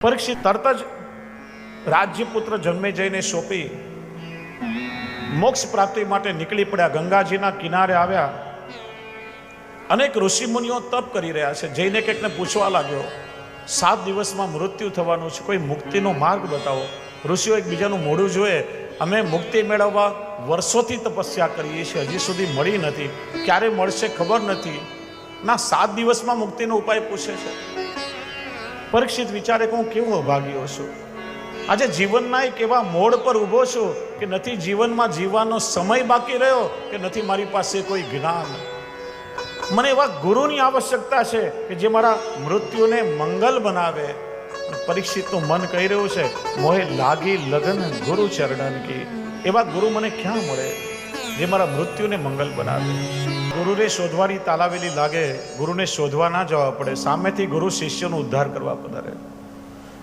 પરીક્ષિત તરત જ રાજ્યપુત્ર જન્મે જઈને સોંપી. મોક્ષ પ્રાપ્તિ માટે નીકળી પડ્યા ગંગાજીના કિનારે આવ્યા. અનેક ઋષિમુનિઓ તપ કરી રહ્યા છે. જઈને કંઈકને પૂછવા લાગ્યો. સાત દિવસમાં મૃત્યુ થવાનું છે. કોઈ મુક્તિનો માર્ગ બતાવો. ઋષિઓ એકબીજાનું મોઢું જોઈએ અમે મુક્તિ મેળવવા વર્ષોથી તપસ્યા કરીએ છીએ. હજી સુધી મળી નથી. ક્યારે મળશે ખબર નથી. ના, સાત દિવસમાં મુક્તિનો ઉપાય પૂછે છે. પરીક્ષિત વિચારે કે હું કેવો અભાગ્યો છું? આજે જીવનના એક એવા મોડ પર ઊભો છું કે નથી જીવનમાં જીવવાનો સમય બાકી રહ્યો કે નથી મારી પાસે કોઈ જ્ઞાન. મને એવા ગુરુની આવશ્યકતા છે કે જે મારા મૃત્યુને મંગલ બનાવે. પરીક્ષિતનું મન કહી રહ્યું છે, મોહે લાગી લગન ગુરુ ચરણન કી એવા ગુરુ મને ક્યાં મળે? જે મારા મૃત્યુને મંગલ બનાવે. ગુરુને શોધવાની તાલાવેલી લાગે, ગુરુને શોધવા ના જવા પડે, સામેથી ગુરુ શિષ્યનો ઉદ્ધાર કરવા પધારે.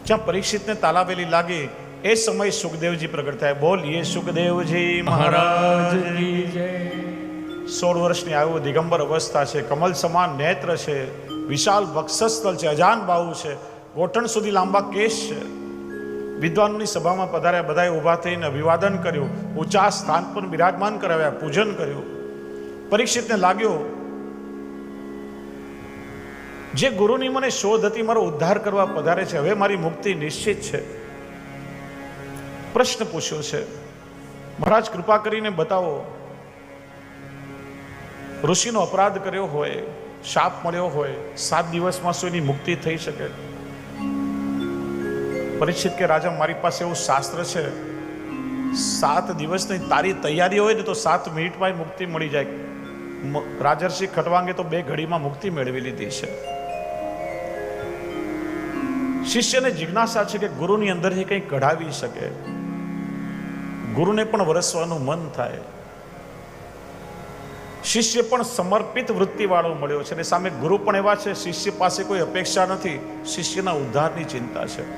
જ્યાં પરીક્ષિતને તાલાવેલી લાગી, એ સમય સુખદેવજી પ્રગટ થાય. બોલીએ સુખદેવજી મહારાજ સોળ વર્ષની આયુ, દિગંબર અવસ્થા છે, કમલ સમાન નેત્ર છે, વિશાલ વક્ષસ્થળ છે, અજાન બાહુ છે, ગોઠણ સુધી લાંબા કેશ છે. વિદ્વાનની સભામાં પધાર્યા બધાએ ઊભા થઈને અભિવાદન કર્યું. ઊંચા સ્થાન પર બિરાજમાન કરાવ્યા, પૂજન કર્યું. પરીક્ષિતને લાગ્યો, જે ગુરુની મને શોધ હતી, મારો ઉદ્ધાર કરવા પધારે છે. હવે મારી મુક્તિ નિશ્ચિત છે. પ્રશ્ન પૂછ્યો છે. મહારાજ, કૃપા કરીને બતાવો, ઋષિનો અપરાધ કર્યો હોય, શાપ મળ્યો હોય, સાત દિવસમાં શું એની મુક્તિ થઈ શકે? પરીક્ષિત કે રાજા, મારી પાસે એવું શાસ્ત્ર છે. સાત દિવસની તારી તૈયારી હોય ને તો સાત મિનિટમાં મુક્તિ મળી જાય. રાજર્ષિ ખટવાંગે તો બે ઘડીમાં મુક્તિ મેળવી લીધી છે. શિષ્યને જિજ્ઞાસા છે કે ગુરુની અંદરથી કંઈ કઢાવી શકે. ગુરુને પણ વરસવાનું મન થાય. શિષ્ય પણ સમર્પિત વૃત્તિવાળો મળ્યો છે અને સામે ગુરુ પણ એવા છે, શિષ્ય પાસે કોઈ અપેક્ષા નથી, શિષ્યના ઉદ્ધારની ચિંતા છે.